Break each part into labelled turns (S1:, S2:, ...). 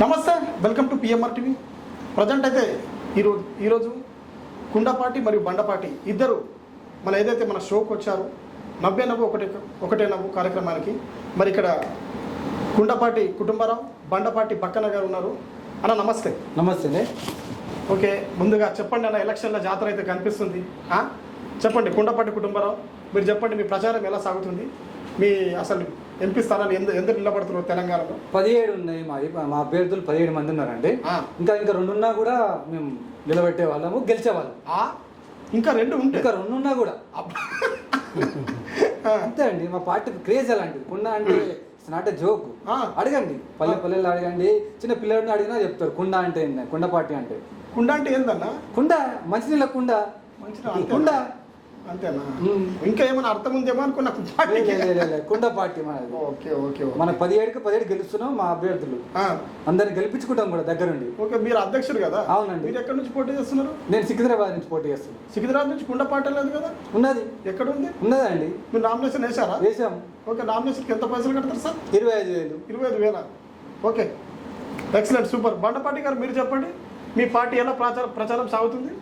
S1: నమస్తే welcome to PMR TV present అయితే ఈరోజు ఈరోజు కుండపాటి మరియు బండపాటి ఇద్దరు మన ఏదైతే మన షోకి వచ్చారో నవ్వే నవ్వు ఒకటే ఒకటే నవ్వు కార్యక్రమానికి. మరి ఇక్కడ కుండపాటి కుటుంబరావు బండపాటి పక్కన గారు ఉన్నారు. అన్న నమస్తే.
S2: నమస్తే.
S1: ఓకే ముందుగా చెప్పండి అన్న ఎలక్షన్ల జాతర అయితే కనిపిస్తుంది? చెప్పండి కుండపాటి కుటుంబరావు మీరు చెప్పండి మీ ప్రచారం ఎలా సాగుతుంది? మీ అసలు ఎంపీ స్థానాలు ఎందు ఎందుకు నిలబడుతున్నారు తెలంగాణలో?
S2: పదిహేడు ఉన్నాయి మాది. మా అభ్యర్థులు పదిహేడు మంది ఉన్నారండి. ఇంకా ఇంకా రెండు ఉన్నా కూడా మేము నిలబెట్టే వాళ్ళము గెలిచే వాళ్ళం.
S1: ఆ? ఇంకా రెండు ఉంటే?
S2: ఇంకా రెండు ఉన్నా కూడా. అంతే అండి. మా పార్టీ క్రేజ్ అలాంటిది. కుండ అంటే నాట్ జోక్. అడగండి. పల్లె పల్లెల్లో అడగండి. చిన్న పిల్లడిని అడిగినా చెప్తారు. కుండ అంటే ఏంది? కుండ పార్టీ అంటే.
S1: కుండ అంటే ఏందన్నా?
S2: కుండ. మంచినీళ్ళ కుండ.
S1: మంచిగా
S2: ఈ కుండ
S1: అంతేనా. ఇంకా ఏమైనా అర్థం ఉందేమో అనుకున్నా
S2: కుండ పార్టీ మనది
S1: ఓకే ఓకే.
S2: మన పదిహేడుకి పదిహేడు గెలుస్తున్నాం మా అభ్యర్థులు. అందరిని గెలిపించుకుంటాం కూడా దగ్గరుండి.
S1: ఓకే మీరు అధ్యక్షుడు కదా?
S2: అవునండి.
S1: మీరు ఎక్కడి నుంచి పోటీ చేస్తున్నారు?
S2: నేను సికింద్రాబాద్ నుంచి పోటీ చేస్తున్నాను
S1: సికింద్రాబాద్ నుంచి కుండ పార్టీ లేదు కదా?
S2: ఉన్నది.
S1: ఎక్కడ ఉంది
S2: ఉన్నదండి
S1: మీరు నామినేషన్ వేశారా?
S2: వేసాం
S1: ఓకే నామినేషన్కి ఎంత పైసలు కడతారు సార్?
S2: ఇరవై ఐదు వేలు.
S1: ఇరవై ఐదు వేల? ఓకే. Excellent super. బండపాటి గారు మీరు చెప్పండి. మీ పార్టీ ఎలా ప్రచారం ప్రచారం సాగుతుంది?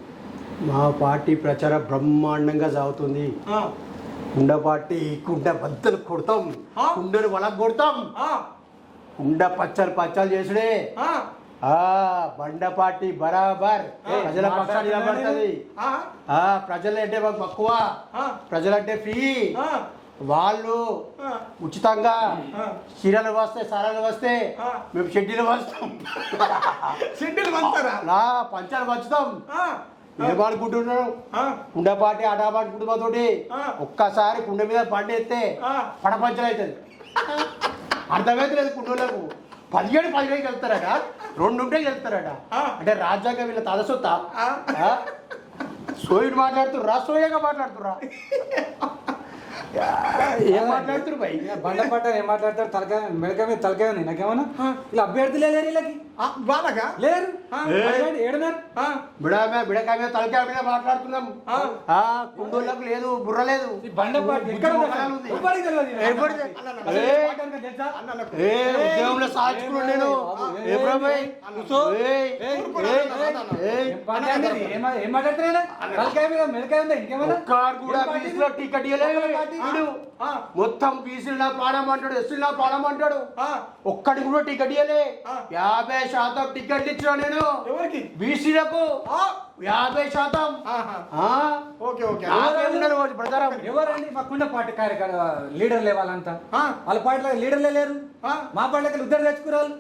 S3: మా పార్టీ ప్రచారం బ్రహ్మాండంగా సాగుతుంది. కుండ పార్టీ కుండ బద్దలు కొడతాం? కుండను వల కొడతాం. కుండ పచ్చలు పచ్చలు చేసుడే. బండ పార్టీ బరాబర్. ప్రజల పక్షాన్ని నిలబడుతుంది ప్రజలంటే మాకు తక్కువ. ప్రజలంటే ఫ్రీ. వాళ్ళు ఉచితంగా. చీరలు వస్తే సారాలు వస్తే. మేము షెడ్యూలు వస్తాం
S1: షెడ్యూల్
S3: పంచాలు పంచుతాం.
S1: ఆ,
S3: ఏమనుకుంటున్నాం
S1: ఆ,
S3: కుండపాటి ఆడాపాటి కుటుంబంతోటి
S1: ఆ.
S3: ఒక్కసారి కుండ మీద
S1: ఆ.
S3: పడపంచలు అవుతుంది అర్థమైతే లేదు కుండలకు పదిహేడు పదిహేడు వెళ్తారట రెండు ఉంటే వెళ్తారట. అంటే రాజ్యాంగం వీళ్ళ తలసొత్తా. సోయుడు మాట్లాడుతుర్రా సోయగా మాట్లాడుతుర్రా? ఏం మాట్లాడుతురు భయ్
S2: బండపట్ట ఏం మాట్లాడతారు? తలకాయ మెడకాయ మీద తలకాయ ఉంది. నాకేమన్నా? ఇలా అభ్యర్థులే లేరు వీళ్ళకి.
S1: ఆ, వాళ్ళగా
S2: లేరు. ఏడున్నారు?
S1: ఆ,
S3: బిడామే బిడకాయ మీద తలకాయ మీద మాట్లాడుతున్నాం. కుండోళ్ళకు లేదు బుర్ర లేదు. ఏ ఉద్యోగంలో సాధించుకున్నాడు నేను.
S2: ఏ, మాట్లాడుతున్నారా? తలకాయ మీద మెడకాయ ఉందా? ఇంకేమన్నా?
S3: ఒక్కడు కూడా టికెట్ ఇవ్వలేదు? వీడు.
S1: ఆ,
S3: మొత్తం బీసీలు పాడమంటాడు ఎస్సీలు నా పాడమంటాడు.
S1: ఆ,
S3: ఒక్కడి కూడా టికెట్ ఇవ్వలే. యాభై శాతం టికెట్లు ఇచ్చిన నేను.
S1: ఎవరికి?
S3: బీసీలకు.
S1: ఆ,
S3: యాభై శాతం.
S1: Okay okay.
S3: నాకే
S2: ఎవరండి మా కుండ పార్టీ కార్యకర్త లీడర్లే వాళ్ళంతా?
S1: ఆ.
S2: వాళ్ళ పార్టీలో లీడర్లే లేరు?
S1: ఆ.
S2: మా పార్టీలో ఉద్దరు తెచ్చుకురాలు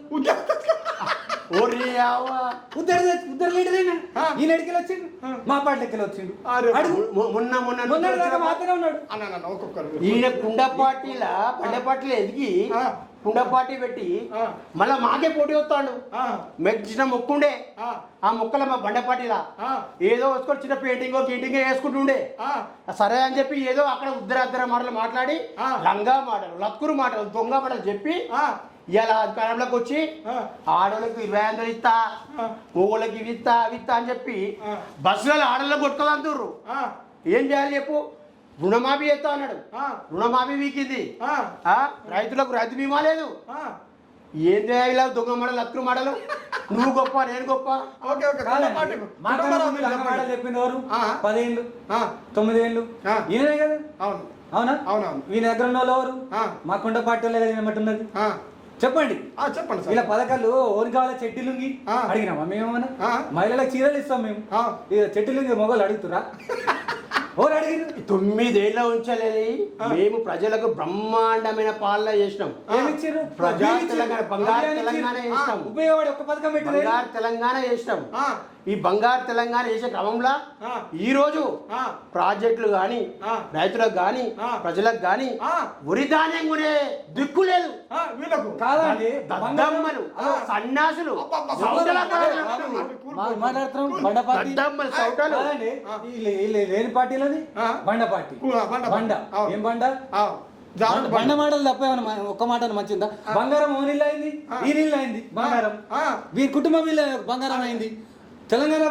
S2: వచ్చిండు. మా వచ్చిండు.
S1: అరే,
S2: అడుగు.
S3: మొ- మొన్న మొన్న
S2: మొన్న మాత్రమే ఉన్నాడు.
S1: ఒక్కొక్కరు
S3: ఈయన కుండ పార్టీల బండ పార్టీలు ఎదిగి
S1: ఆ.
S3: కుండ పార్టీ పెట్టి. మళ్ళా మాకే పోటీ వస్తాడు. మెచ్చిన మొక్కుండే.
S1: ఆ,
S3: మొక్కల మా బండ పార్టీలా.
S1: ఆ,
S3: ఏదో వచ్చుకొని చిన్న పెయింటింగ్ గీటింగ్ వేసుకుంటుండే. సరే అని చెప్పి ఏదో అక్కడ ఉద్దర అద్దర మాటలు మాట్లాడి. లంగా మాటలు లక్కురు మాటలు దొంగ మాటలు చెప్పి ఇలా అధికారంలోకి వచ్చి. ఆడోళ్ళకి ఇరవై వందలు ఇస్తా
S1: ఆ.
S3: మొగోళ్ళకి ఇవి ఇస్తా అవి ఇస్తా అని చెప్పి. బస్సులలో ఆడోళ్ళకి కొట్టుకోదంటుర్రు
S1: ఆ,
S3: ఏం చేయాలి చెప్పు? రుణమాఫీ చేస్తా అన్నాడు. రుణమాఫీ వీకింది.
S1: ఆ,
S3: ఆ? రైతులకు రైతు బీమా లేదు.
S1: ఆ.
S3: ఏం చేయాలి ఇలా దొంగ మాటలు లక్కురు మాటలు? నువ్వు గొప్ప నేను గొప్ప.
S1: పార్టీ ఆ.
S2: పదేళ్ళు
S1: ఆ,
S2: తొమ్మిదేళ్ళు. ఈయనే కదా?
S1: అవును.
S2: అవునా?
S1: అవునవును.
S2: ఈయన దగ్గర ఉన్న వాళ్ళు ఎవరు. మా కుండ పార్టీలో ఏమంటున్నది?
S1: ఆ,
S2: చెప్పండి.
S1: ఆ, చెప్పండి సార్.
S2: ఇలా పథకాలు ఓన్ కావాలా చెట్టిలుంగి
S1: ఆ.
S2: అడిగినామా మేమేమన్నా?
S1: ఆ.
S2: మహిళలకు చీరలు ఇస్తాం మేము.
S1: ఆ.
S2: ఇక చెట్టిలుంగి మొగలు అడుగుతురా ఓరు అడిగిరు
S3: తొమ్మిదేళ్ళ ఉంచలేదు మేము ప్రజలకు బ్రహ్మాండమైన పాలన చేసినాం.
S2: ఏమిచ్చిర్రు
S3: ప్రజా? తెలంగాణ, బంగారు? తెలంగాణ ఇస్తాం.
S2: ఉపయోగపడే ఒక్క పథకం
S3: బంగారు తెలంగాణ చేసినాం.
S1: ఆ,
S3: ఈ బంగారు తెలంగాణ చేసే క్రమంలో. ఈ రోజు
S1: ఆ,
S3: ప్రాజెక్టులు గాని
S1: ఆ.
S3: రైతులకు గాని
S1: ఆ.
S3: ప్రజలకు గాని
S1: ఆ.
S3: ఉరి ధాన్యం కొనే దిక్కు లేదు.
S1: ఆ, వీళ్ళకు.
S2: కాదండి
S3: దద్దమ్మలు
S2: మాట్లాడుతున్నాం వీళ్ళు లేని పార్టీలది. బండ పార్టీ.
S1: బండ.
S2: ఏం బండ? బండ మాటలు తప్ప ఏమన్నా ఒక్క మాట మంచిందా? బంగారం ఓ నీళ్ళు అయింది. ఈ నీళ్ళు అయింది బంగారం.
S1: ఆ,
S2: వీరి కుటుంబం వీళ్ళ బంగారం అయింది. తెలంగాణ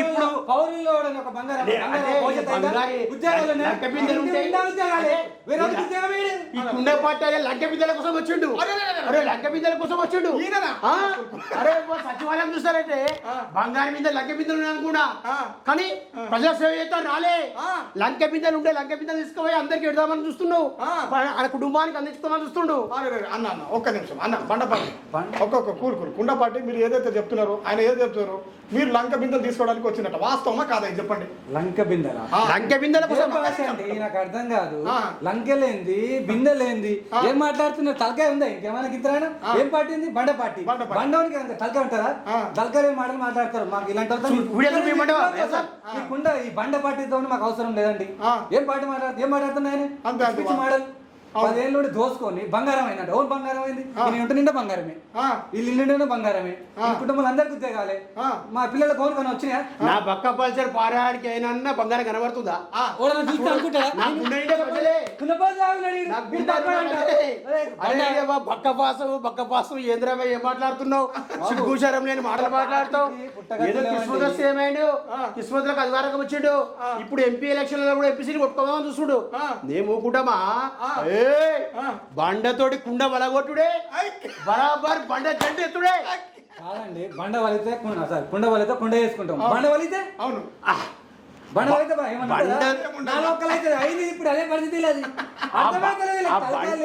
S3: ఇప్పుడు-
S2: పౌరుల్లో ఒక? బంగారి- ఉద్యోగాలు ఉండే
S3: కుండ పాట లంక బిందెల కోసం వచ్చిండు.
S1: అరే,
S3: లంక బిందెల కోసం వచ్చిండు? అరే సచివాలయం చూస్తారంటే. బంగారు మీద లంక బిందెలు అనుకున్నా. కానీ ప్రజా సేవ చేస్తాను రాలే. లంక బిందెలు ఉంటే లంక బిందెలు తీసుకుపోయి అందరికి పెడదామని చూస్తున్నావు
S1: ఆ.
S3: ఆయన కుటుంబానికి అందించుకోమని చూస్తుండు.
S1: అన్న అన్న ఒక్క నిమిషం అన్న బండపాటి.
S2: బండ-
S1: ఒక్కొక్క కూల్ కూల్. కుండపాటి మీరు ఏదైతే చెప్తున్నారో ఆయన ఏది చెప్తున్నారో మీరు లంక బిందెలు తీసుకోవడానికి వచ్చినట్ట వాస్తవమా కాదా చెప్పండి.
S2: లంక బిందెలా.
S3: లంక బిందెల కోసం
S2: నాకు అర్థం కాదు. లంకెలేంది బిందెలేంది. ఏం మాట్లాడుతున్నారు? తలకాయ ఉందా ఇంకేమైనా
S1: ఆ.
S2: ఏం పార్టీ ఉంది? బండ పార్టీ.
S1: బండ పార్టీ.
S2: బండవానికి అంత తలకాయ ఉంటారా. తలకాయ మాటలు మాట్లాడతారు? మాకు ఇలాంటి కుండ ఈ బండ పార్టీతో మాకు అవసరం లేదండి. ఏం పార్టీ మాట్లాడుతూ ఏం మాట్లాడుతున్నాయని?
S1: అంతే, అంతే.
S2: పిచ్చి మాటలు. పదేళ్ళ దోసుకొని బంగారం అయినట్టు ఓన్ బంగారం అయింది. నేను ఇంటి నిండా బంగారమే. వీళ్ళు ఇల్లు నిండా బంగారమే. కుటుంబాలు అందరికి ఉద్యోగాలే. మా పిల్లల కోన్ కొని వచ్చినాయా?
S3: నా పక్క పల్సర్ పారాడికి అయినా బంగారం కనబడుతుందా?
S2: చూస్తే అనుకుంటారా
S3: బక్క పాసం బక్క పాసం ఏంద్రమై ఏం మాట్లాడుతున్నావు? సిగ్గుచారం లేని మాటలు మాట్లాడతావు. ఏదో. కిస్మత్ ఏమైండు?
S1: ఆ.
S3: కిస్మత్లకు అధికారం వచ్చిండు. ఇప్పుడు ఎంపీ ఎలక్షన్లో కూడా ఎంపీ సీట్ కొట్టుకోదామని చూస్తుడు. నేను ఊకుంటామా
S1: ఆ.
S3: బండతోటి కుండ బలగొట్టుడే
S1: ఐ.
S3: బరాబర్ బండ జంట ఎత్తుడే?
S2: కాదండి బండ వలితే కుండ సార్ కుండ వలితే కుండ వేసుకుంటాం. బండ వలితే?
S1: అవును.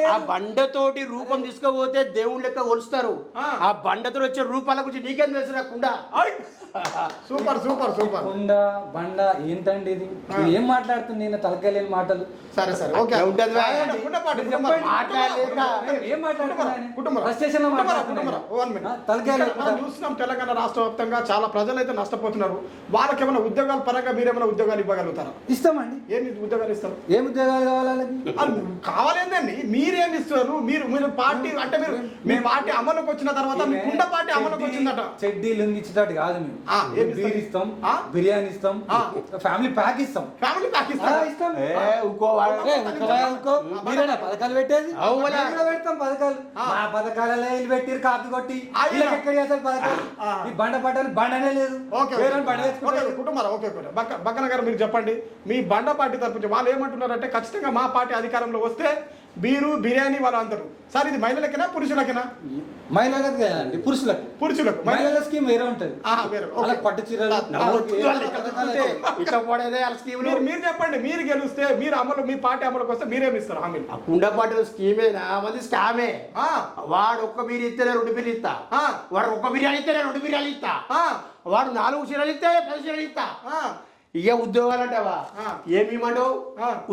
S3: ఆ, బండతోటి రూపం తీసుకుపోతే దేవుళ్ళ లెక్క కొలుస్తారు.
S1: ఆ.
S3: బండతో వచ్చే రూపాల గురించి నీకేం తెలుసు కుండ.
S1: Super super super.
S2: కుండ బండ ఏంటండి ఇది? ఏం మాట్లాడుతుంది నేను తలకాయ లేని మాటలు?
S1: సరే సరే ఓకే.
S3: ఉంటది?
S1: చూస్తున్నాం తెలంగాణ రాష్ట్ర వ్యాప్తంగా చాలా ప్రజలు అయితే నష్టపోతున్నారు. వాళ్ళకి ఏమైనా ఉద్యోగాల పరంగా మీరేమైనా ఉద్యోగాలు ఇవ్వగలుగుతారా?
S2: ఇస్తామండి.
S1: ఏమి ఉద్యోగాలు ఇస్తారు?
S2: ఏం ఉద్యోగాలు కావాలి వాళ్ళకి?
S1: అది కావాలేందండి. మీరేమి ఇస్తారు? మీరు మీరు పార్టీ అంటే మీరు మీ పార్టీ అమలుకి వచ్చిన తర్వాత మీ కుండ పార్టీ అమలుకి వచ్చిందట.
S2: చెడ్డీ లుంగి ఇచ్చేటట్టు కాదు మేము.
S1: ఏమి?
S2: బీర్ ఇస్తాం
S1: ఆ?
S2: బిర్యానీ ఇస్తాం. ఫ్యామిలీ ప్యాక్ ఇస్తాం.
S1: ఫ్యామిలీ ప్యాక్
S2: ఇస్తాం. మీరేనా పథకాలు పెట్టేది?
S3: మరి.
S2: పెడతాం పథకాలు.
S1: ఆ.
S2: మా పథకాలలో వీళ్ళు పెట్టిరు కాపీ కొట్టి. ఎక్కడ చేస్తారు పథకాలు. ఈ బండ పట్టాలి బండనే లేదు.
S1: ఓకే
S2: బండ
S1: కుటుంబారా ఓకే ఓకే. బక్క బక్కన గారు మీరు చెప్పండి. మీ బండ పార్టీ తరపు వాళ్ళు ఏమంటున్నారంటే ఖచ్చితంగా మా పార్టీ అధికారంలో వస్తే బీరు బిర్యానీ వాళ్ళు అంటారు. సార్ ఇది మహిళలకేనా పురుషులకేనా?
S2: మహిళలకు కదండి పురుషులకు.
S1: పురుషులకు. మహిళ
S2: మహిళల స్కీమ్ వేరే ఉంటది. పట్టు చీరలు.
S3: ఇట్లా పడేదే వాళ్ళ
S1: మీరు చెప్పండి. మీరు గెలిస్తే మీరు అమలు మీ పార్టీ అమలుకి వస్తే మీరేమి ఇస్తారు హామీలు?
S3: ఆ కుండ పాటలు స్కీమే నా మంది స్కామే.
S1: ఆ,
S3: వాడు ఒక్క బీర్ ఇస్తేనే రెండు బీర్లు ఇస్తా. వాడు ఒక్క బిర్యానీ ఇస్తేనే రెండు బిర్యానీ ఇస్తా. వాడు నాలుగు చీరలు ఇస్తే పది చీరలు ఇస్తా. ఇక ఉద్యోగాలు అంటావా. ఏమి.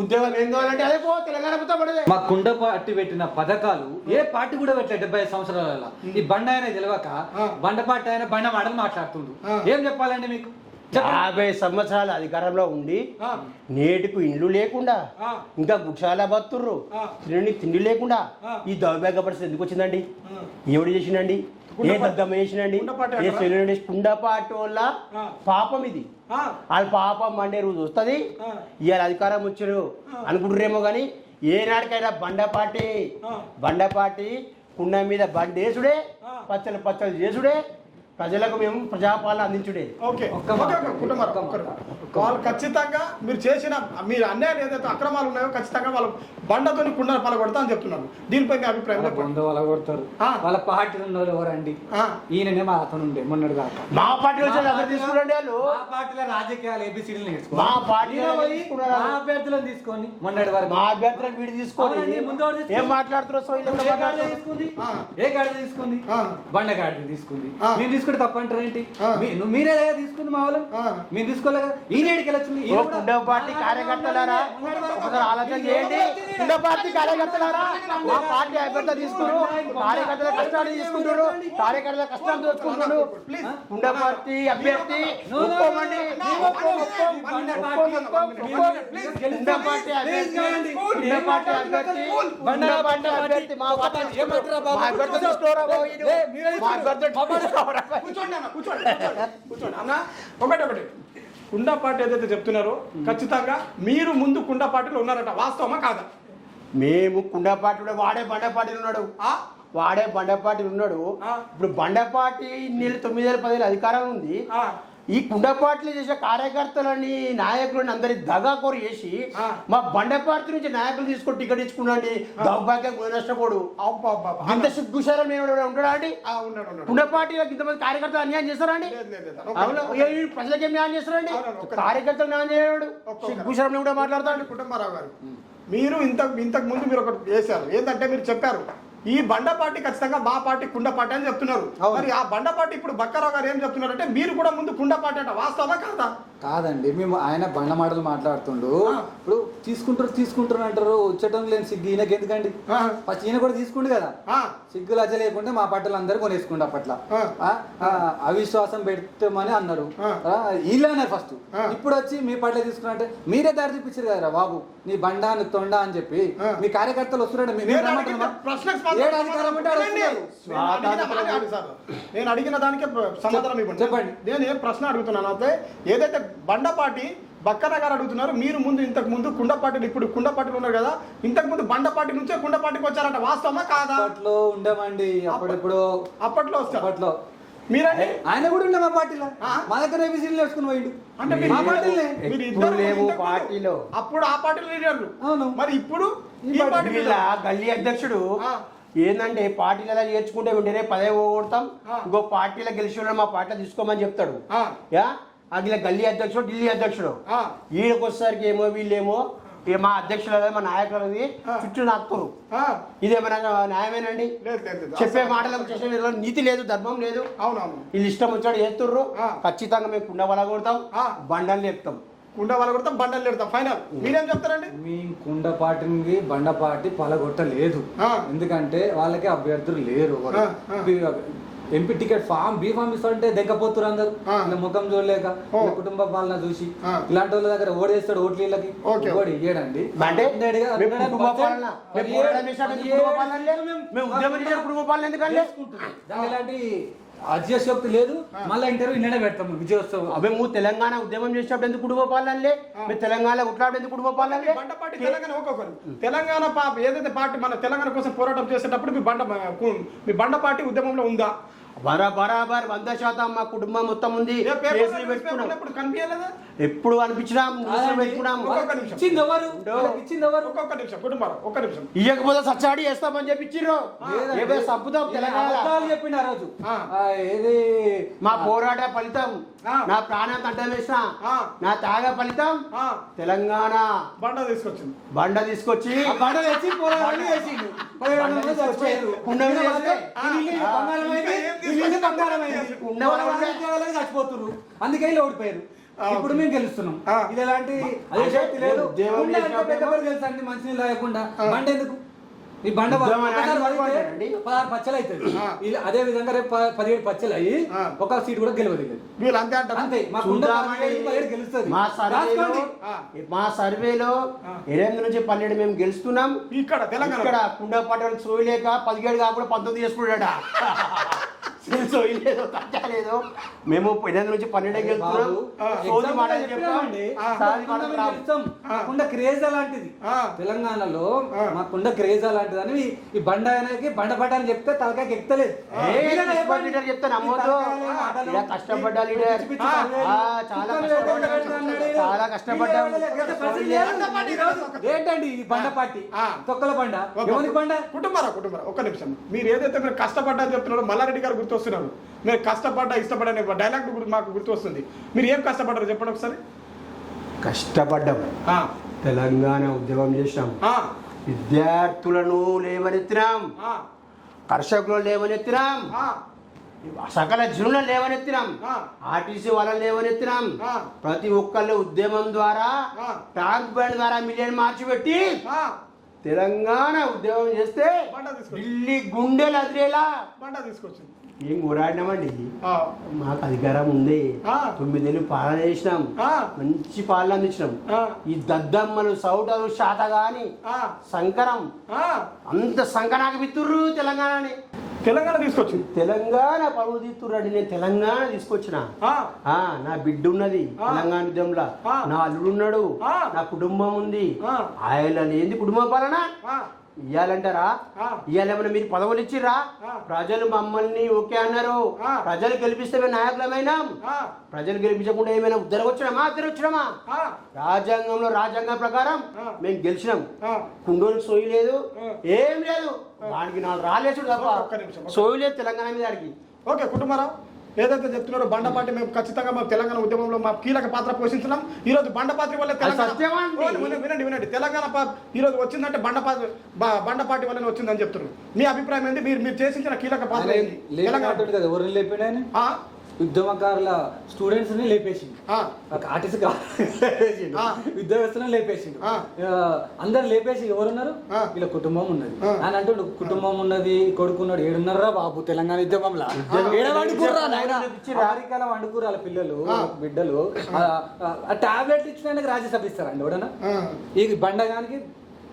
S3: ఉద్యోగాలు ఏం కావాలంటే అదే పో తెలంగాణ పడదే
S2: మా కుండ పార్టీ పెట్టిన పథకాలు ఏ పార్టీ కూడా పెట్టలేదు డెబ్బై ఐదు సంవత్సరాల ఈ బండ ఆయన తెలియక. బండ పార్టీ ఆయన బండ మాటలు మాట్లాడుతుండు. ఏం చెప్పాలండి మీకు.
S3: యాభై సంవత్సరాల అధికారంలో ఉండి నేటికి ఇండ్లు లేకుండా. ఇంకా గుక్షాల బతుర్రు. తిండి తిండి లేకుండా. ఈ దౌర్భాగ్య పరిస్థితి ఎందుకు వచ్చిందండి. ఎవడు చేసిండండి ఏ దద్దమ్మ
S1: కుండపాటి
S3: ఏ కుండపాటి వల్ల. పాపం ఇది
S1: ఆ,
S3: వాళ్ళ పాపం మండే రోజు వస్తుంది. ఇవాళ అధికారం వచ్చారు. అనుకుంటారేమో కానీ ఏనాడికైనా బండపాటి. బండపాటి కుండ మీద బండేసుడే. పచ్చలు పచ్చలు చేసుడే ప్రజలకు మేము ప్రజాపాలన అందించుడే.
S1: ఓకే. వాళ్ళు ఖచ్చితంగా మీరు చేసిన మీరు అన్యాయం ఏదైతే అక్రమాలు ఉన్నాయో ఖచ్చితంగా వాళ్ళు బండతోని కుండ పలగొడతా అని చెప్తున్నారు. దీనిపై మీ అభిప్రాయం
S2: వాళ్ళ
S1: చెప్పండి.
S2: బంధు వాళ్ళ కొడతారు
S1: ఆ.
S2: వాళ్ళ పార్టీ ఉన్న వాళ్ళు ఎవరండి?
S1: ఆ.
S2: ఈయననే మా అతను ఉండే మొన్నటి దాకా.
S3: మా పార్టీ తీసుకురండి వాళ్ళు?
S2: మా పార్టీలో రాజకీయాలు ఏబిసిడీలు నేర్చుకో
S3: మా పార్టీలో.
S2: మా అభ్యర్థులను తీసుకొని మొన్నటి వరకు.
S3: మా అభ్యర్థులను వీడి తీసుకొని
S2: ముందు?
S3: ఏం మాట్లాడుతున్నారు
S2: ఏ
S3: మాట్లాడుతున్నారు?
S2: తీసుకుంది.
S1: ఆ.
S2: ఏ గాడిద తీసుకుంది?
S1: ఆ.
S2: బండ గాడిద తీసుకుంది.
S1: ఆ.
S2: తీసుకుంటే తప్పంటారు ఏంటి మీరే కదా తీసుకుంది మా వాళ్ళు. మీరు తీసుకోలేదు నేడికి వెళ్ళొచ్చింది
S3: పార్టీ కార్యకర్తలారా ఒకసారి ఆలోచన చేయండి కుండ పార్టీ కార్యకర్తలారా మా పార్టీ అభ్యర్థులు తీసుకున్నారు కార్యకర్తల కష్టాలు తీసుకుంటారు కార్యకర్తల కష్టాలు దోచుకుంటున్నారు
S1: ప్లీజ్
S3: కుండ పార్టీ అభ్యర్థి ఒప్పుకోమండి ఒప్పుకో,
S2: పార్టీ,
S3: అభ్యర్థి. కుండ పార్టీ అభ్యర్థి కుండ పార్టీ అభ్యర్థి మా పార్టీ
S2: ఏమంటారా బాబు?
S3: మా అభ్యర్థి తీసుకోరా మా అభ్యర్థి.
S1: కూర్చోండి అన్న కూర్చోండి కూర్చోండి, అన్న ఒకటి ఒకటి. కుండ పార్టీ ఏదైతే చెప్తున్నారో ఖచ్చితంగా మీరు ముందు కుండ పార్టీలో ఉన్నారట వాస్తవమా కాదా?
S3: మేము కుండ పార్టీ వాడే బండ పార్టీలు ఉన్నాడు.
S1: ఆ?
S3: వాడే బండపాటి ఉన్నాడు. ఇప్పుడు బండపాటి ఇన్ని తొమ్మిదేళ్ళ పదేళ్ళ అధికారం ఉంది.
S1: ఆ,
S3: ఈ కుండపాట్లు చేసే కార్యకర్తలని నాయకులని అందరి దగాకోరు చేసి. మా బండపాటి నుంచి నాయకులు తీసుకొని టికెట్ ఇచ్చుకున్నాండి. దౌర్భాగ్యం నష్టపోడు. ఇంత సిగ్గుశారం ఉంటాడా అండి? కుండపాటిలకు ఇంతమంది కార్యకర్తలు అన్యాయం చేస్తారా అండి. అవును? ప్రజలకు ఏం న్యాయం చేస్తారండి కార్యకర్తలు న్యాయం చేయడు. సిగ్గుశారం కూడా మాట్లాడతాడు.
S1: కుటుంబరావు గారు మీరు ఇంత ఇంతకు ముందు మీరు ఒకటి చేశారు ఏంటంటే మీరు చెప్పారు ఈ బండ పార్టీ ఖచ్చితంగా మా పార్టీ కుండ పార్టీ అని చెప్తున్నారు. మరి ఆ బండ పార్టీ ఇప్పుడు బక్కారావు గారు ఏం చెప్తున్నారు అంటే మీరు కూడా ముందు కుండ పార్టీ అంట వాస్తవా కాదా?
S2: కాదండి మేము ఆయన బండ మాటలు మాట్లాడుతుండు. ఇప్పుడు తీసుకుంటారు తీసుకుంటారు అంటారు వచ్చటం లేని సిగ్గు ఈయనకి ఎందుకండి? ఫస్ట్ ఈయన కూడా తీసుకుండు కదా. సిగ్గు లజ్జ లేకుంటే మా బట్టలు అందరూ కొనేసుకుండు అప్పట్లో. అవిశ్వాసం పెట్టమని అన్నారు వీళ్ళే అన్నారు ఫస్ట్. ఇప్పుడు వచ్చి మీ పట్ల తీసుకున్నట్టే మీరే దారి చూపించారు కదరా బాబు నీ బండ నీ తొండ అని చెప్పి. మీ కార్యకర్తలు వస్తున్నారంటే మేము
S1: నేను? అడిగిన
S2: ఏడు అధికారం.
S1: నేను దానికి ఆగు సార్. నేను అడిగిన దానికే సమాధానం ఇవ్వండి
S2: చెప్పండి.
S1: నేను ఏం ప్రశ్న అడుగుతున్నాను అయితే ఏదైతే బండపాటి బక్కన గారు అడుగుతున్నారు మీరు ముందు ఇంతకు ముందు కుండపాటిలు ఇప్పుడు కుండపాటిలు ఉన్నారు కదా ఇంతకు ముందు బండపాటి నుంచే కుండపాటికి వచ్చారంట వాస్తవమా కాదా
S2: అప్పట్లో ఉండమండి అప్పుడెప్పుడు
S1: అప్పట్లో వస్తారు
S2: అప్పట్లో
S1: మీరండి
S2: ఆయన కూడా ఉండే మా పార్టీలో
S1: ఆ.
S2: మా దగ్గర ఏబిసీలు పోయిండు
S1: అంటే మీరు
S2: మా పార్టీలే
S1: మీరు
S3: ఎప్పుడు
S1: ఇద్దరు
S3: లేవు
S1: ఇంతకు ముందు.
S3: పార్టీలో.
S1: అప్పుడు ఆ పార్టీలో లీడర్లు
S2: అవును.
S1: మరి ఇప్పుడు
S2: ఈ పార్టీ
S3: గల్లీ అధ్యక్షుడు
S1: ఆ.
S3: ఏంటంటే పార్టీలు ఎలా చేర్చుకుంటే వెంటనే పదే
S1: ఆ.
S3: ఇంకో పార్టీలో గెలిచి మా పార్టీలో తీసుకోమని చెప్తాడు. యా? గల్లీ అధ్యక్షుడు ఢిల్లీ అధ్యక్షుడు.
S1: ఆ,
S3: ఈయనకు వచ్చేసరికి ఏమో వీళ్ళేమో మా అధ్యక్షులు అదే మా నాయకులది. చుట్టూ నాకుతారు. ఇదేమైనా న్యాయమేనండి. చెప్పే మాటలకు చేసే విధానం నీతి లేదు ధర్మం లేదు.
S1: అవునవును.
S3: వీళ్ళు ఇష్టం వచ్చాడు చేస్తుర్రు. ఖచ్చితంగా మేము కుండ కొడతాం. బండలు లేపుతాం.
S1: కుండ కొడతాం బండలు పెడతాం ఫైనల్ మీరేం చెప్తారండి?
S2: మీ కుండ బండ పార్టీ పలగొట్టలేదు. ఎందుకంటే వాళ్ళకి అభ్యర్థులు లేరు. MP ticket form B form ఇస్తుంటే దెంకపోతురు అందరు. ఇలా ముఖం చూడలేక కుటుంబ పాలన చూసి. ఇలాంటి వాళ్ళ దగ్గర ఓడేస్తాడు ఓట్లు వీళ్ళకి. ఓడి ఇయ్యడండి.
S3: అంటే
S2: అన్నట్టుగా అధ్యక్షోక్తి లేదు మళ్ళీ ఇంటర్వ్యూ నిన్ననే పెడతాము విజయోత్సవం.
S3: మేము తెలంగాణ ఉద్యమం చేసినప్పుడు ఎందుకు కుటుంబ పాలనలే మేము తెలంగాణ కొట్లాడే ఎందుకు కుటుంబ పాలనలే
S1: బండ పార్టీ తెలంగాణ ఒక్కొక్కరు. తెలంగాణ పా- ఏదైతే పార్టీ మన తెలంగాణ కోసం పోరాటం చేసేటప్పుడు మీ బండ మీ బండ పార్టీ ఉద్యమంలో ఉందా?
S3: బరా బరాబర్ వంద శాతం మా కుటుంబం మొత్తం ఉంది. కేసులు పెట్టుకున్నాం.
S1: ఎప్పుడు
S3: అనిపించినాం. పెట్టుకున్నాం.
S1: నిమిషం.
S2: ఇచ్చింది ఎవరు? ఇచ్చింది ఎవరు?
S1: ఒక్కొక్క నిమిషం కుటుంబం ఒక్క నిమిషం.
S3: ఇయ్యకపోతే సచ్చాడి చేస్తామని చెప్పి ఇచ్చిర్రు
S2: లేదండి.
S3: ఏదో సంపుతాం
S2: ఈయన
S3: తెలంగాణ.
S2: ఆ రోజు. ఏది?
S3: మా పోరాట ఫలితం. నా ప్రాణం తంట వేసిన. నా త్యాగ ఫలితం తెలంగాణ.
S1: బండ తీసుకొచ్చింది.
S3: బండ తీసుకొచ్చి.
S2: ఆ బండ తెచ్చి పోరాటాన్ని చేసిండు.
S3: వాళ్ళ
S2: చచ్చిపోతున్నారు అందుకే వీళ్ళు ఓడిపోయారు. ఇప్పుడు మేము గెలుస్తున్నాం. ఇది ఎలాంటి అదేశక్తి లేదు
S3: ఉద్యమం
S2: కుండ అంటే
S3: చేసినప్పుడు
S2: పెద్ద పేరు తెలుసా అండి మంచినీళ్ళు తాగకుండా బండ ఎందుకు? ఈ బండ. పదహారు పచ్చలు అవుతుంది అదే విధంగా రేపు పదిహేడు పచ్చలు అయ్యి. ఒక సీట్ కూడా గెలవదు
S1: వీళ్ళు అంతే. అంటారు
S2: గెలుస్తుంది.
S3: మా సర్వేలో. ఎనిమిది నుంచి పన్నెండు మేము గెలుస్తున్నాం.
S1: ఇక్కడ తెలంగాణ.
S3: ఇక్కడ కుండ పట్టణం సోయలేక పదిహేడు కాకుండా పంతొమ్మిది చేసుకున్నాడ సోయలేదు కట్టలేదు మేము ఎనిమిది నుంచి పన్నెండే
S2: కూడా క్రేజ్ అలాంటిది
S1: ఆ.
S2: తెలంగాణలో. మా కుండ క్రేజ్ అలాంటిది అని ఈ- బండ ఆయనకి బండ పడ్డ అని చెప్తే తలకాయకి ఎక్కలేదు
S3: ఏ, కష్టపడ్డ లీడర్ చెప్తే నమ్మొద్దు. ఇలా కష్టపడ్డ లీడర్. ఆ, చాలా కష్టపడ్డాం.
S2: ఏంటండి ఈ బండ పార్టీ. తొక్కల బండ? ఎవరి బండ?
S1: కుటుంబారా కుటుంబారా ఒక్క నిమిషం. మీరు ఏదైతే మీరు కష్టపడ్డా చెప్తున్నారో మల్లారెడ్డి గారు గుర్తొస్తున్నారు మీరు కష్టపడ్డా ఇష్టపడ్డా అనే డైలాగ్ గుర్తు మాకు గుర్తొస్తుంది. మీరు ఏం కష్టపడ్డారు చెప్పండి ఒకసారి.
S3: కష్టపడ్డాం.
S1: ఆ,
S3: తెలంగాణ ఉద్యమం చేసినాం. విద్యార్థులను లేవనెత్తినాం. కర్షకులను లేవనెత్తినాం. సకల జనులను లేవనెత్తినాం. ఆర్టీసీ వాళ్ళని లేవనెత్తినాం. ప్రతి ఒక్కళ్ళు ఉద్యమం ద్వారా. ట్యాంక్ బండ్ ద్వారా మిలియన్ మార్చిపెట్టి తెలంగాణ ఉద్యమం చేస్తే ఢిల్లీ గుండెలు అదిరేలా
S1: బండ తీసుకొచ్చింది.
S3: ఏం పోరాడినామండి?
S1: ఆ,
S3: మాకు అధికారం ఉంది. తొమ్మిదేళ్ళు పాలన చేసినాం.
S1: ఆ,
S3: మంచి పాలన అందించినాం. ఈ దద్దమ్మలు సౌటలు శాత గాని
S1: ఆ,
S3: సంకరం.
S1: ఆ,
S3: అంత సంకరాకి బిత్తుర్రు తెలంగాణని.
S1: తెలంగాణ తీసుకొచ్చింది
S3: తెలంగాణ పరువు తీస్తుర్రండి నేను తెలంగాణ తీసుకొచ్చిన. నా బిడ్డ ఉన్నది. తెలంగాణ ఉద్యమంలో. నా అల్లుడు ఉన్నాడు. నా కుటుంబం ఉంది. ఆయన లేని కుటుంబ పాలన. ఇయ్యాలంటారా. ఇయ్యాలేమన్నా మీరు పదవులు ఇచ్చిర్రా
S1: ఆ.
S3: ప్రజలు మమ్మల్ని ఓకే అన్నారు. ప్రజలు గెలిపిస్తే మేము నాయకులమైనాం? ప్రజలు గెలిపించకుండా ఏమైనా ఉద్దరు వచ్చినామా ఇద్దరు వచ్చినామా రాజ్యాంగంలో రాజ్యాంగం ప్రకారం. మేము గెలిచినాం. కుండోనికి సోయి లేదు. ఏం లేదు. వాడికి నాలుగు రాలేసుడు తప్ప. సోయి లేదు తెలంగాణ మీద వాడికి
S1: ఓకే కుటుంబారావు. ఏదైతే చెప్తున్నారో బండపాటి మేము ఖచ్చితంగా మా తెలంగాణ ఉద్యమంలో మా కీలక పాత్ర పోషించినాం ఈ రోజు బండపాటి వల్ల తెలంగాణ వినండి, వినండి తెలంగాణ ఈ రోజు వచ్చిందంటే బండపాటి బ- బండపాటి వల్లనే వచ్చిందని చెప్తున్నారు. మీ అభిప్రాయం ఏంది? మీరు మీరు చేసించిన కీలక పాత్ర ఏంది? తెలంగాణ
S2: ఆయన ఉద్యమకారుల స్టూడెంట్స్ని లేపేసిండు. ఆర్టిస్ట్ లేపేసిండు.
S1: ఆ.
S2: విద్యావేత్తలను లేపేసిండు. అందరు లేపేసి ఎవరున్నారు. వీళ్ళ కుటుంబం ఉన్నది.
S1: ఆ.
S2: అని అంటుండు కుటుంబం ఉన్నది కొడుకున్నాడు ఏడున్నారా బాబు తెలంగాణ ఉద్యమంలో? వండుకుర్రు వాళ్ళ పిల్లలు. బిడ్డలు. ఆ, టాబ్లెట్ ఇచ్చినందుకు రాజ్యసభ ఇస్తారండి ఎవడన్నా. ఈ బండగానికి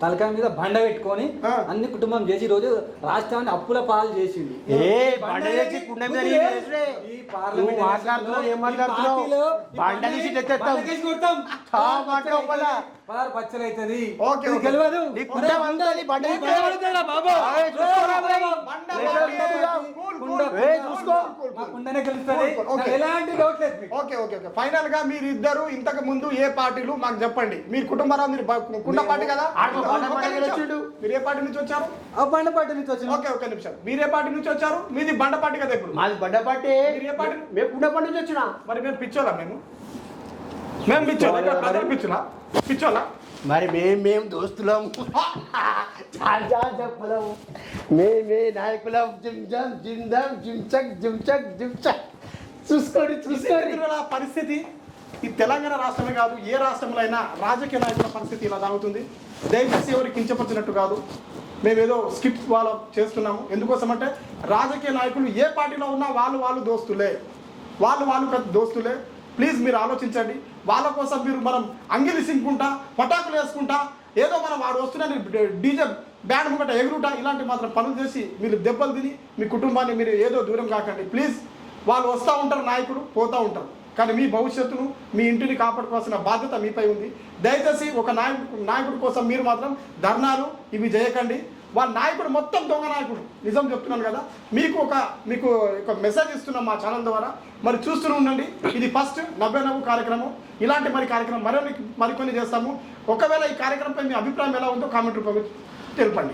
S2: తలకాయ మీద బండ పెట్టుకొని. అన్ని కుటుంబం చేసి రోజు రాష్ట్రాన్ని అప్పుల పాలు చేసింది
S3: ఏ బండ తెచ్చి కుండ మీద నీళ్ళు వేసిరే.
S2: ఈ పార్లమెంట్
S3: నువ్వు మాట్లాడుతున్నావు, ఏం
S2: ఎలక్షన్లో
S3: మాట్లాడుతున్నావు?
S2: ఈ పార్టీలో ఈ
S3: బండ తీసి
S2: బండని-
S3: తెచ్చేస్తాం.
S2: బండకేసి కొడతాం.
S3: చా మాట్లాడు మళ్ళా.
S2: పారు పచ్చలైతది
S1: ఓకే, ఓకే.
S3: కుండ బండ
S2: బాబు? కుండనే గెలుస్తుంది ఎలాంటి డౌట్ లేదు
S1: ఫైనల్గా మీరు ఇద్దరు ఇంతకు ముందు ఏ పార్టీలు మాకు చెప్పండి మీరు కుటుంబారావు మీరు కుండ పార్టీ కదా
S3: ఆడికో బండ
S1: ఒక్క
S3: పార్టీ
S1: నిమిషం.
S3: వచ్చిండు.
S1: మీరు ఏ పార్టీ నుంచి వచ్చారు?
S2: ఆ బండ పాట నుంచి వచ్చిన.
S1: ఓకే ఓకే నిమిషం. మీరు ఏ పార్టీ నుంచి వచ్చారు? మీది బండ పార్టీ కదా ఇప్పుడు.
S3: మాది బండ పట్టి
S1: మీరు ఏ పార్టీ?
S3: మేము కుండ పండు నుంచి వచ్చినా.
S1: మరి మేము పిచ్చోలా మేము? మేము పిచ్చోలా ప్రజలు పిచ్చులా పిచ్చోలా
S3: మరి మేము మేము దోస్తులం. చెప్పలేము మేమే నాయకులం. జిమ్ జమ్ జిమ్ దమ్ జిమ్ చక్ జిమ్ చక్ జిమ్ చక్. చూసుకోండి చూసుకోండి.
S1: పరిస్థితి ఈ తెలంగాణ రాష్ట్రమే కాదు ఏ రాష్ట్రంలో అయినా రాజకీయ నాయకుల పరిస్థితి ఇలా సాగుతుంది దయచేసి ఎవరు కించపరిచినట్టు కాదు. మేమేదో స్కిప్ వాళ్ళ చేస్తున్నాము. ఎందుకోసం అంటే రాజకీయ నాయకులు ఏ పార్టీలో ఉన్నా వాళ్ళు వాళ్ళు దోస్తులే. వాళ్ళు వాళ్ళు దోస్తులే. ప్లీజ్ మీరు ఆలోచించండి. వాళ్ళ కోసం మీరు మనం అంగిలి సింకుంటా పటాకులు వేసుకుంటా ఏదో మనం వాడు వస్తున్నాను డీజే బ్యాండ్ ముంగట ఎగురుట ఇలాంటి మాత్రం పనులు చేసి మీరు దెబ్బలు తిని మీ కుటుంబాన్ని మీరు ఏదో దూరం కాకండి. ప్లీజ్ వాళ్ళు వస్తూ ఉంటారు నాయకుడు పోతూ ఉంటారు. కానీ మీ భవిష్యత్తును మీ ఇంటిని కాపాడుకోవాల్సిన బాధ్యత మీపై ఉంది. దయచేసి ఒక నాయకుడు నాయకుడి కోసం మీరు మాత్రం ధర్నాలు ఇవి చేయకండి. వాళ్ళ నాయకుడు మొత్తం దొంగ నాయకుడు. నిజం చెప్తున్నాను కదా. మీకు ఒక మీకు ఒక మెసేజ్ ఇస్తున్నాం మా ఛానల్ ద్వారా. మరి చూస్తూనే ఉండండి. ఇది ఫస్ట్ నవ్వే నవ్వు కార్యక్రమం. ఇలాంటి మరి కార్యక్రమం మరిన్ని మరికొన్ని చేస్తాము. ఒకవేళ ఈ కార్యక్రమంపై మీ అభిప్రాయం ఎలా ఉందో కామెంట్ రూపంలో తెలపండి.